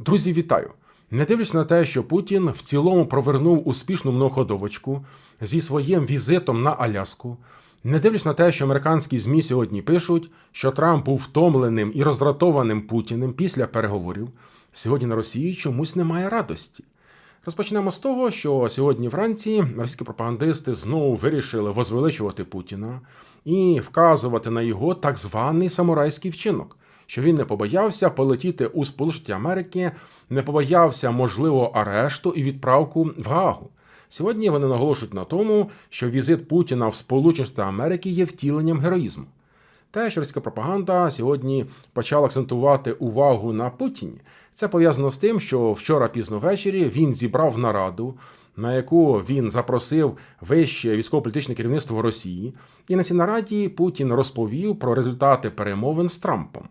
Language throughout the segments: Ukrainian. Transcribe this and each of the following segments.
Друзі, вітаю! Не дивлячись на те, що Путін в цілому провернув успішну многоходовочку зі своїм візитом на Аляску, не дивлячись на те, що американські ЗМІ сьогодні пишуть, що Трамп був втомленим і роздратованим Путіним після переговорів, сьогодні на Росії чомусь немає радості. Розпочнемо з того, що сьогодні вранці російські пропагандисти знову вирішили возвеличувати Путіна і вказувати на його так званий самурайський вчинок, що він не побоявся полетіти у Сполучені Америки, не побоявся можливого арешту і відправку в Гаагу. Сьогодні вони наголошують на тому, що візит Путіна в Сполучені Штати Америки є втіленням героїзму. Те, що російська пропаганда сьогодні почала акцентувати увагу на Путіні, це пов'язано з тим, що вчора пізно ввечері він зібрав нараду, на яку він запросив вище військово-політичне керівництво Росії, і на цій нараді Путін розповів про результати перемовин з Трампом.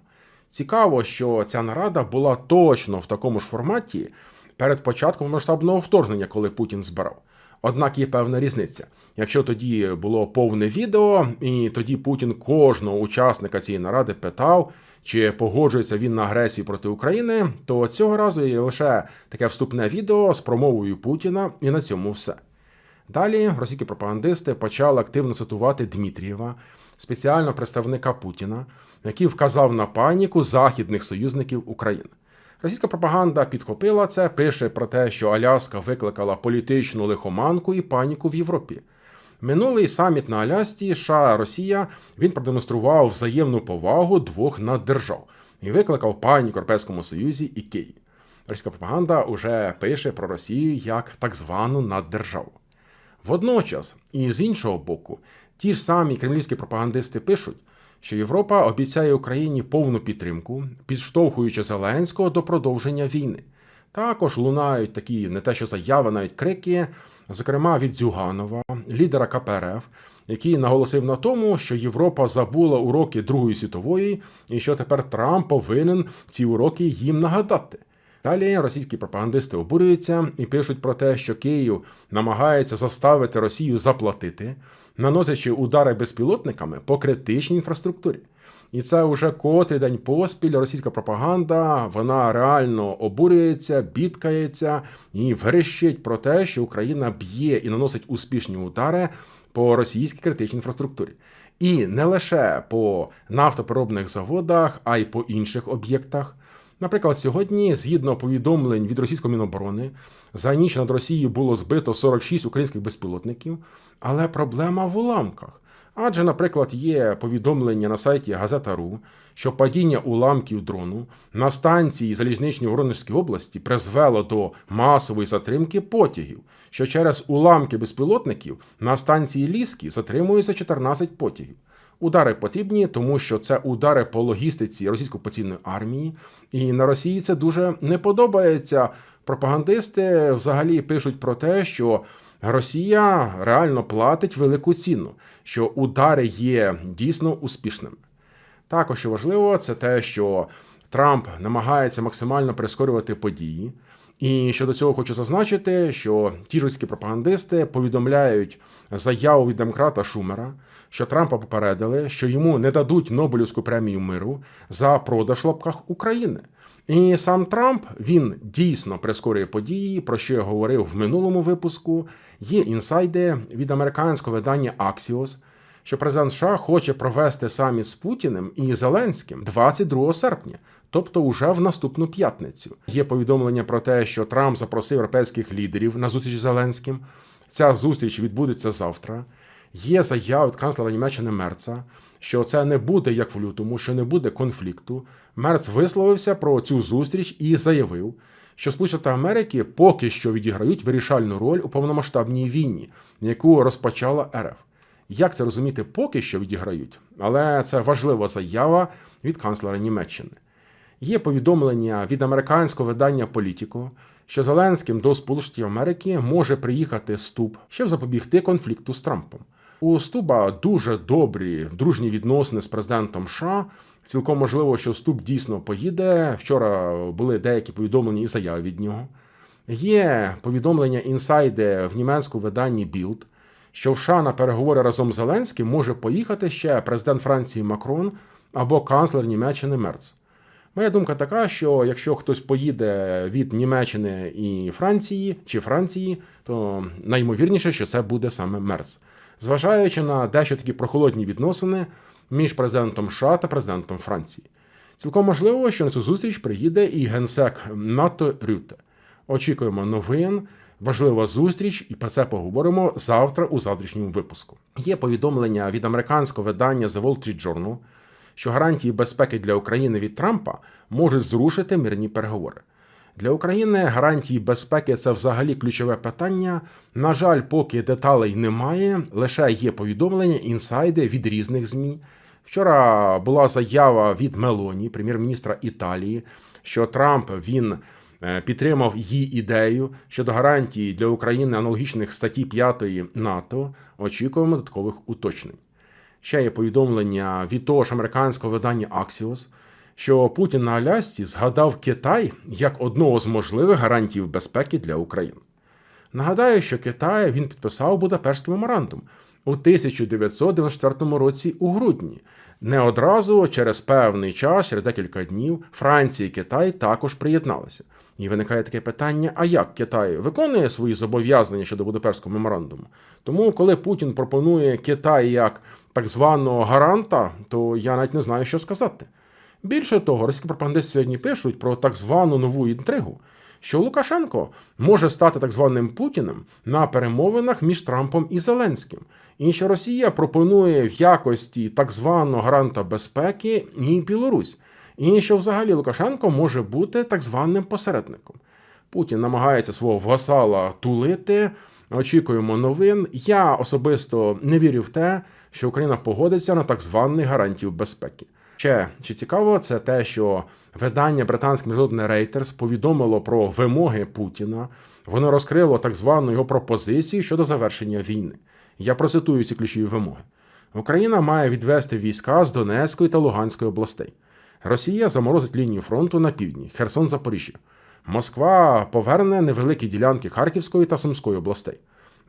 Цікаво, що ця нарада була точно в такому ж форматі перед початком масштабного вторгнення, коли Путін збирав. Однак є певна різниця. Якщо тоді було повне відео, і тоді Путін кожного учасника цієї наради питав, чи погоджується він на агресію проти України, то цього разу є лише таке вступне відео з промовою Путіна, і на цьому все. Далі російські пропагандисти почали активно цитувати Дмитрієва, спеціального представника Путіна, який вказав на паніку західних союзників України. Російська пропаганда підхопила це, пише про те, що Аляска викликала політичну лихоманку і паніку в Європі. Минулий саміт на Алясці США Росія він продемонстрував взаємну повагу двох наддержав і викликав паніку в Європейському Союзі і Києві. Російська пропаганда вже пише про Росію як так звану наддержаву. Водночас, і з іншого боку, ті ж самі кремлівські пропагандисти пишуть, що Європа обіцяє Україні повну підтримку, підштовхуючи Зеленського до продовження війни. Також лунають такі не те, що заяви, навіть крики, зокрема від Зюганова, лідера КПРФ, який наголосив на тому, що Європа забула уроки Другої світової і що тепер Трамп повинен ці уроки їм нагадати. Далі російські пропагандисти обурюються і пишуть про те, що Київ намагається заставити Росію заплатити, наносячи удари безпілотниками по критичній інфраструктурі. І це вже котрий день поспіль російська пропаганда, вона реально обурюється, бідкається і верещить про те, що Україна б'є і наносить успішні удари по російській критичній інфраструктурі. І не лише по нафтопереробних заводах, а й по інших об'єктах. Наприклад, сьогодні, згідно повідомлень від російської міноборони, за ніч над Росією було збито 46 українських безпілотників, але проблема в уламках. Адже, наприклад, є повідомлення на сайті Газета.ру, що падіння уламків дрону на станції залізничній Воронежській області призвело до масової затримки потягів, що через уламки безпілотників на станції Ліски затримується 14 потягів. Удари потрібні, тому що це удари по логістиці російської окупаційної армії, і на Росії це дуже не подобається. Пропагандисти взагалі пишуть про те, що Росія реально платить велику ціну, що удари є дійсно успішними. Також важливо, це те, що Трамп намагається максимально прискорювати події. І щодо цього хочу зазначити, що ті ж пропагандисти повідомляють заяву від демократа Шумера, що Трампа попередили, що йому не дадуть Нобелівську премію миру за продаж лапках України. І сам Трамп він дійсно прискорює події, про що я говорив в минулому випуску. Є інсайди від американського видання Axios, що президент США хоче провести саміт з Путіним і Зеленським 22 серпня, тобто уже в наступну п'ятницю. Є повідомлення про те, що Трамп запросив європейських лідерів на зустріч з Зеленським. Ця зустріч відбудеться завтра. Є заява від канцлера Німеччини Мерца, що це не буде як в лютому, що не буде конфлікту. Мерц висловився про цю зустріч і заявив, що Сполучені Америки поки що відіграють вирішальну роль у повномасштабній війні, яку розпочала РФ. Як це розуміти, поки що відіграють, але це важлива заява від канцлера Німеччини. Є повідомлення від американського видання Політіко, що Зеленським до Сполучені Америки може приїхати Ступ, щоб запобігти конфлікту з Трампом. У Стуба дуже добрі дружні відносини з президентом США. Цілком можливо, що Ступ дійсно поїде. Вчора були деякі повідомлення і заяви від нього. Є повідомлення інсайди в німецькому виданні Білд, що в США на переговори разом з Зеленським може поїхати ще президент Франції Макрон або канцлер Німеччини Мерц. Моя думка така, що якщо хтось поїде від Німеччини і Франції чи Франції, то наймовірніше, що це буде саме Мерц. Зважаючи на дещо такі прохолодні відносини між президентом США та президентом Франції. Цілком можливо, що на цю зустріч приїде і генсек НАТО Рюте. Очікуємо новин, важлива зустріч, і про це поговоримо завтра у завтрашньому випуску. Є повідомлення від американського видання The Wall Street Journal, що гарантії безпеки для України від Трампа можуть зрушити мирні переговори. Для України гарантії безпеки це взагалі ключове питання. На жаль, поки деталей немає, лише є повідомлення, інсайди від різних ЗМІ. Вчора була заява від Мелоні, прем'єр-міністра Італії, що Трамп він підтримав її ідею щодо гарантії для України аналогічних статті 5 НАТО. Очікуємо додаткових уточнень. Ще є повідомлення від того ж американського видання Axios, що Путін на Алясці згадав Китай як одного з можливих гарантів безпеки для України. Нагадаю, що Китай він підписав Будапештський меморандум у 1994 році у грудні. Не одразу, через певний час, через декілька днів, Франція і Китай також приєдналися. І виникає таке питання: а як Китай виконує свої зобов'язання щодо Будапештського меморандуму? Тому, коли Путін пропонує Китай як так званого гаранта, то я навіть не знаю, що сказати. Більше того, російські пропагандисти сьогодні пишуть про так звану нову інтригу, що Лукашенко може стати так званим Путіним на перемовинах між Трампом і Зеленським, і що Росія пропонує в якості так званого гаранта безпеки і Білорусь, і що взагалі Лукашенко може бути так званим посередником. Путін намагається свого васала тулити. Очікуємо новин. Я особисто не вірю в те, що Україна погодиться на так званий гарантів безпеки. Ще що цікаво, це те, що видання британське міжнародне Reuters повідомило про вимоги Путіна. Воно розкрило так звану його пропозицію щодо завершення війни. Я процитую ці ключові вимоги. Україна має відвести війська з Донецької та Луганської областей. Росія заморозить лінію фронту на півдні, Херсон, Запоріжжя. Москва поверне невеликі ділянки Харківської та Сумської областей.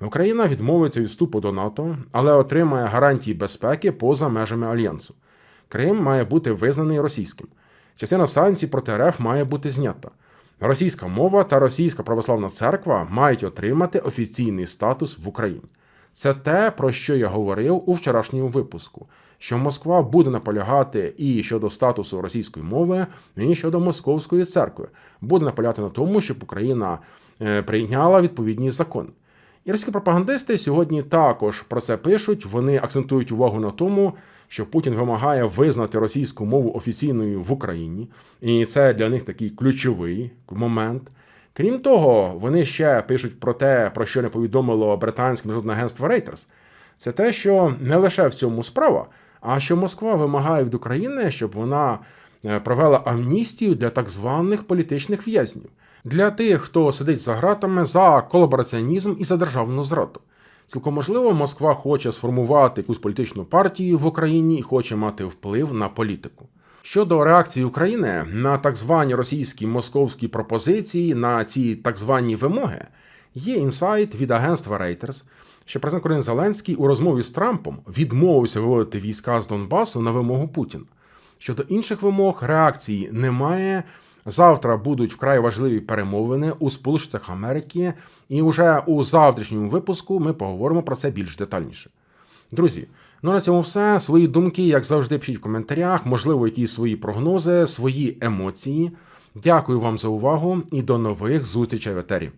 Україна відмовиться від вступу до НАТО, але отримає гарантії безпеки поза межами альянсу. Крим має бути визнаний російським. Частина санкцій проти РФ має бути знята. Російська мова та Російська православна церква мають отримати офіційний статус в Україні. Це те, про що я говорив у вчорашньому випуску, що Москва буде наполягати і щодо статусу російської мови, і щодо московської церкви, буде наполягати на тому, щоб Україна е, прийняла відповідні закони. І російські пропагандисти сьогодні також про це пишуть. Вони акцентують увагу на тому, що Путін вимагає визнати російську мову офіційною в Україні, і це для них такий ключовий момент. Крім того, вони ще пишуть про те, про що не повідомило британське міжнародне агентство Reuters. Це те, що не лише в цьому справа, а що Москва вимагає від України, щоб вона е, провела амністію для так званих політичних в'язнів, для тих, хто сидить за гратами за колабораціонізм і за державну зраду. Цілком можливо, Москва хоче сформувати якусь політичну партію в Україні і хоче мати вплив на політику. Щодо реакції України на так звані російські московські пропозиції на ці так звані вимоги, є інсайт від агентства Reuters, що президент України Зеленський у розмові з Трампом відмовився виводити війська з Донбасу на вимогу Путіна. Щодо інших вимог, реакції немає. Завтра будуть вкрай важливі перемовини у Сполучених Америки, і вже у завтрашньому випуску ми поговоримо про це більш детальніше. Друзі, ну на цьому все. Свої думки, як завжди, пишіть в коментарях, можливо, якісь свої прогнози, свої емоції. Дякую вам за увагу і до нових зустрічей в етері.